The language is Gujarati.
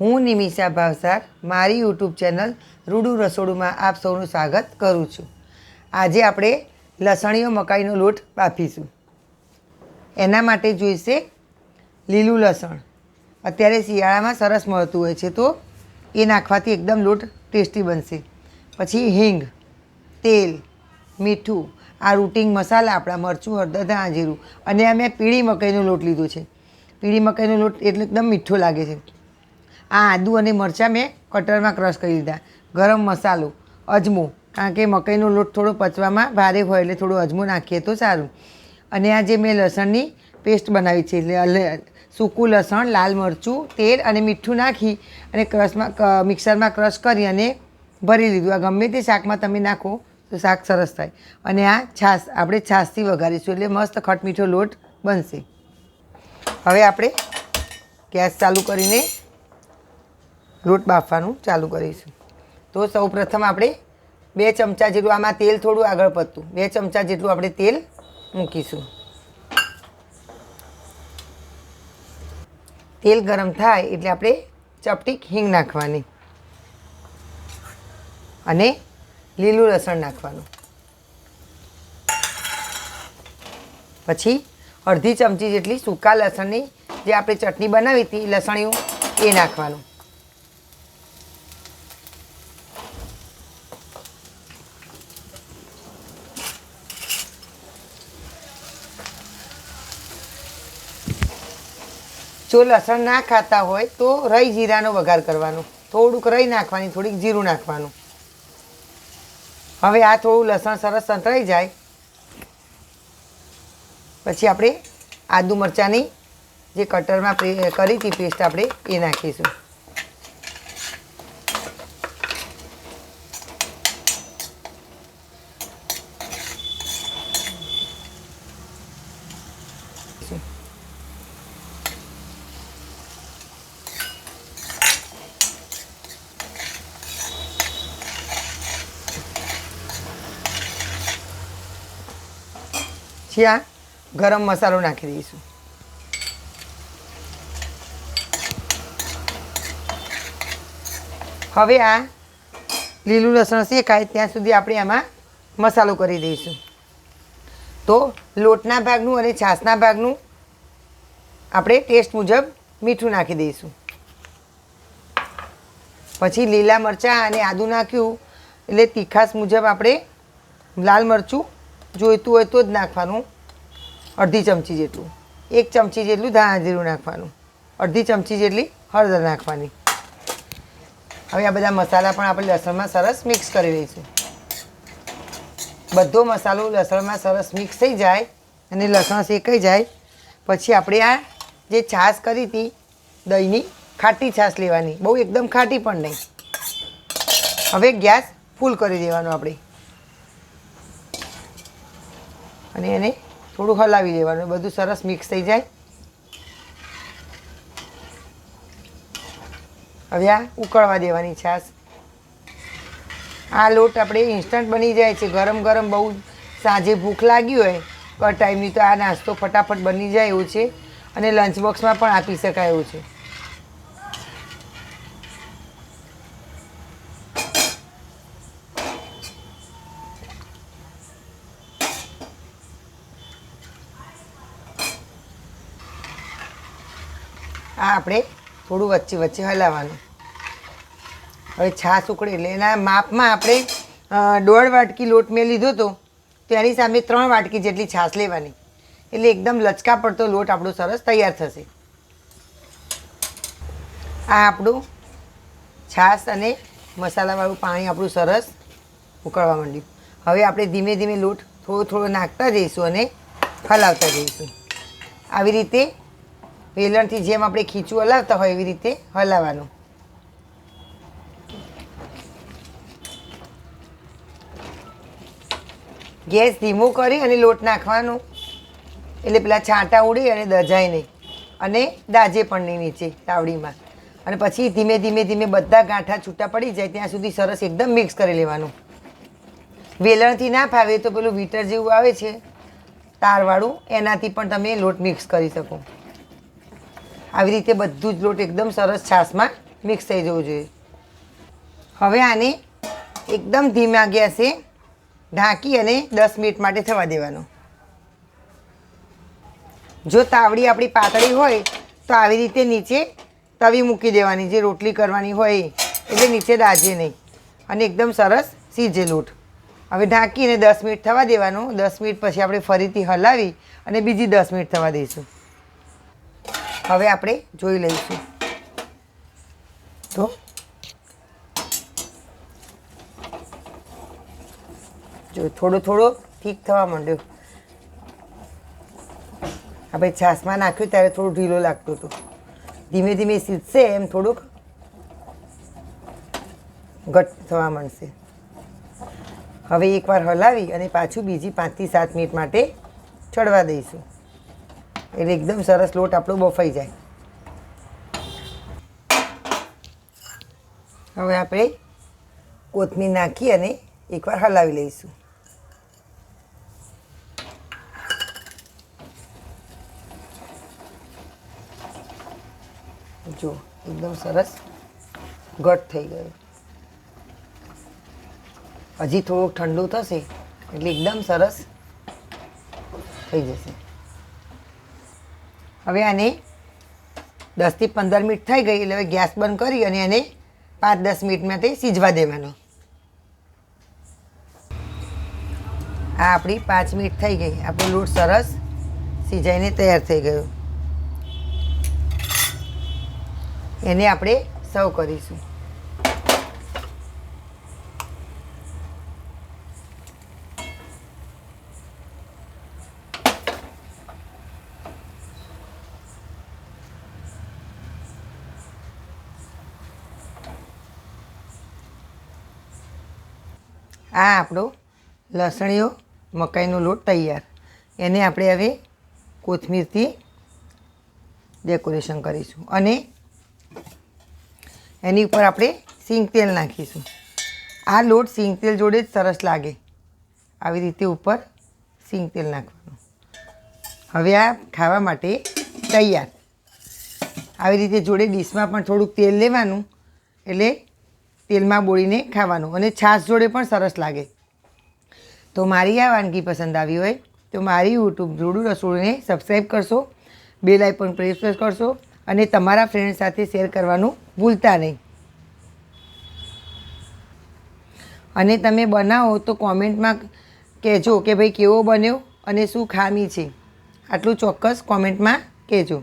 હું નિમિષા ભાવસાર, મારી યુટ્યુબ ચેનલ રૂડુ રસોડુંમાં આપ સૌનું સ્વાગત કરું છું. આજે આપણે લસણીયો મકાઈનો લોટ બાફીશું. એના માટે જોઈશે લીલું લસણ. અત્યારે શિયાળામાં સરસ મળતું હોય છે તો એ નાખવાથી એકદમ લોટ ટેસ્ટી બનશે. પછી હિંગ, તેલ, મીઠું, આ રૂટિંગ મસાલા આપણા મરચું, હળદર ધાણા જીરું અને આ મેં પીળી મકાઈનો લોટ લીધો છે. પીળી મકાઈનો લોટ એટલે એકદમ મીઠો લાગે છે. આ આદુ અને મરચાં મેં કટરમાં ક્રશ કરી લીધા. ગરમ મસાલો, અજમો, કારણ કે મકાઈનો લોટ થોડો પચવામાં ભારે હોય એટલે થોડો અજમો નાખીએ તો સારું. અને આ જે મેં લસણની પેસ્ટ બનાવી છે, એટલે સૂકું લસણ, લાલ મરચું, તેલ અને મીઠું નાખી અને ક્રશમાં મિક્સરમાં ક્રશ કરી અને ભરી લીધું. આ ગમે તે શાકમાં તમે નાખો તો શાક સરસ થાય. અને આ છાશ, આપણે છાશથી વઘારીશું એટલે મસ્ત ખટમીઠો લોટ બનશે. હવે આપણે ગેસ ચાલુ કરીને લોટ બાફવાનું ચાલુ કરીશું. તો સૌ પ્રથમ આપણે બે ચમચા જેટલું આમાં તેલ થોડું આગળ પડતું. બે ચમચા જેટલું આપણે તેલ મૂકીશું. તેલ ગરમ થાય એટલે આપણે ચપટીક હિંગ નાખવાની અને લીલું લસણ નાખવાનું. પછી અડધી ચમચી જેટલી સૂકા લસણની જે આપણે ચટણી બનાવી હતી, લસણિયું, એ નાખવાનું. જો લસણ ના ખાતા હોય તો રઈ જીરાનો વઘાર કરવાનો. થોડુંક રઈ નાખવાની, થોડીક જીરું નાખવાનું. હવે આ થોડું લસણ સરસ સંતરાઈ જાય. પછી આપણે આદુ મરચાંની જે કટરમાં કરી હતી પેસ્ટ આપણે, એ નાખીશું. જ્યાં ગરમ મસાલો નાખી દઈશું. હવે આ લીલું લસણ શેકાય ત્યાં સુધી આપણે આમાં મસાલો કરી દઈશું. તો લોટના ભાગનું અને છાશના ભાગનું આપણે ટેસ્ટ મુજબ મીઠું નાખી દઈશું. પછી લીલા મરચાં અને આદું નાખ્યું, એટલે તીખાસ મુજબ આપણે લાલ મરચું જોઈતું હોય તો જ નાખવાનું. અડધી ચમચી જેટલું. એક ચમચી જેટલું ધાણા જીરું નાખવાનું. અડધી ચમચી જેટલી હળદર નાખવાની. હવે આ બધા મસાલા પણ આપણે લસણમાં સરસ મિક્સ કરી લઈશું. બધો મસાલો લસણમાં સરસ મિક્સ થઈ જાય અને લસણ શેકાઈ જાય. પછી આપણે આ જે છાશ કરી હતી, દહીંની, ખાટી છાશ લેવાની. બહુ એકદમ ખાટી પણ નહીં. હવે ગેસ ફૂલ કરી દેવાનો આપણે. અને એને થોડું હલાવી દેવાનું બધું સરસ મિક્સ થઈ જાય. હવે આ ઉકળવા દેવાની છાશ. આ લોટ આપણે ઇન્સ્ટન્ટ બની જાય છે, ગરમ ગરમ બહુ સાંજે ભૂખ લાગી હોય, તો ટાઈમની તો આ નાસ્તો ફટાફટ બની જાય એવું છે. અને લંચ બોક્સમાં પણ આપી શકાય એવું છે. આપણે થોડું વચ્ચે વચ્ચે હલાવવાનું. હવે છાશ ઉકળે એટલે એના માપમાં આપણે દોઢ વાટકી લોટ મેં લીધો હતો તો એની સામે ત્રણ વાટકી જેટલી છાશ લેવાની. એટલે એકદમ લચકા પડતો લોટ આપણો સરસ તૈયાર થશે. આ આપણું છાશ અને મસાલાવાળું પાણી આપણું સરસ ઉકળવા માંડ્યું. હવે આપણે ધીમે ધીમે લોટ થોડો થોડો નાખતા જઈશું અને હલાવતા જઈશું. આવી રીતે વેલણથી જેમ આપણે ખીચું હલાવતા હોય એવી રીતે હલાવવાનું. ગેસ ધીમો કરી અને લોટ નાખવાનો. એટલે પેલા છાંટા ઉડે અને દજાય નહીં. અને દાજે પણ નહીં નીચે, તાવડીમાં. અને પછી ધીમે ધીમે ધીમે બધા ગાંઠા છૂટા પડી જાય ત્યાં સુધી સરસ એકદમ મિક્સ કરી લેવાનું. વેલણથી ના ફાવે તો પેલું વીટર જેવું આવે છે, તારવાળું, એનાથી પણ તમે લોટ મિક્સ કરી શકો. આવી રીતે બધું જ લોટ એકદમ સરસ છાશમાં મિક્સ થઈ જવું જોઈએ. હવે આને એકદમ ધીમા ગેસે ઢાંકી અને દસ મિનિટ માટે થવા દેવાનું. જો તાવડી આપણી પાતળી હોય, તો આવી રીતે નીચે તવી મૂકી દેવાની, જે રોટલી કરવાની હોય, એટલે નીચે દાજે નહીં. અને એકદમ સરસ સીજે લોટ. હવે ઢાંકીને દસ મિનિટ થવા દેવાનું. દસ મિનિટ પછી આપણે ફરીથી હલાવી અને બીજી દસ મિનિટ થવા દઈશું. હવે આપણે જોઈ લઈશું. તો જો, થોડો થોડો ઠીક થવા માંડ્યો. આપણે છાશમાં નાખ્યું ત્યારે થોડું ઢીલો લાગતો હતો. ધીમે ધીમે સીધશે એમ થોડુંક ઘટ થવા માંડશે. હવે એકવાર હલાવી અને પાછું બીજી પાંચથી સાત મિનિટ માટે ચડવા દઈશું. એટલે એકદમ સરસ લોટ આપણો બફાઈ જાય. હવે આપણે કોથમીર નાખી અને એકવાર હલાવી લઈશું. જો, એકદમ સરસ ઘટ થઈ ગયો. હજી થોડુંક ઠંડુ થશે એટલે એકદમ સરસ થઈ જશે. હવે આને દસથી પંદર મિનિટ થઈ ગઈ એટલે હવે ગેસ બંધ કરી અને એને પાંચ દસ મિનિટ માટે સીજવા દેવાનો. આ આપણી પાંચ મિનિટ થઈ ગઈ. આપણો લોટ સરસ સિજાઈને તૈયાર થઈ ગયો. એને આપણે સર્વ કરીશું. આ આપણો લસણીઓ મકાઈનો લોટ તૈયાર. એને આપણે હવે કોથમીરથી ડેકોરેશન કરીશું અને એની ઉપર આપણે સિંગ તેલ નાખીશું. આ લોટ સિંગ તેલ જોડે જ સરસ લાગે. આવી રીતે ઉપર સિંગ તેલ નાખવાનું. હવે આ ખાવા માટે તૈયાર. આવી રીતે જોડે ડીશમાં પણ થોડુંક તેલ લેવાનું. એટલે તેલમાં બોળીને ખાવાનું અને છાશ જોડે પણ સરસ લાગે. તો મારી આ વાનગી પસંદ આવી હોય તો મારી યુટ્યુબ જોડું રસોડીને સબસ્ક્રાઈબ કરશો બેલ પ્રેસ પ્રેસ કરશો અને તમારા ફ્રેન્ડ સાથે શેર કરવાનું ભૂલતા નહીં. અને તમે બનાવો તો કોમેન્ટમાં કહેજો કે ભાઈ કેવો બન્યો અને શું ખામી છે. આટલું ચોક્કસ કોમેન્ટમાં કહેજો.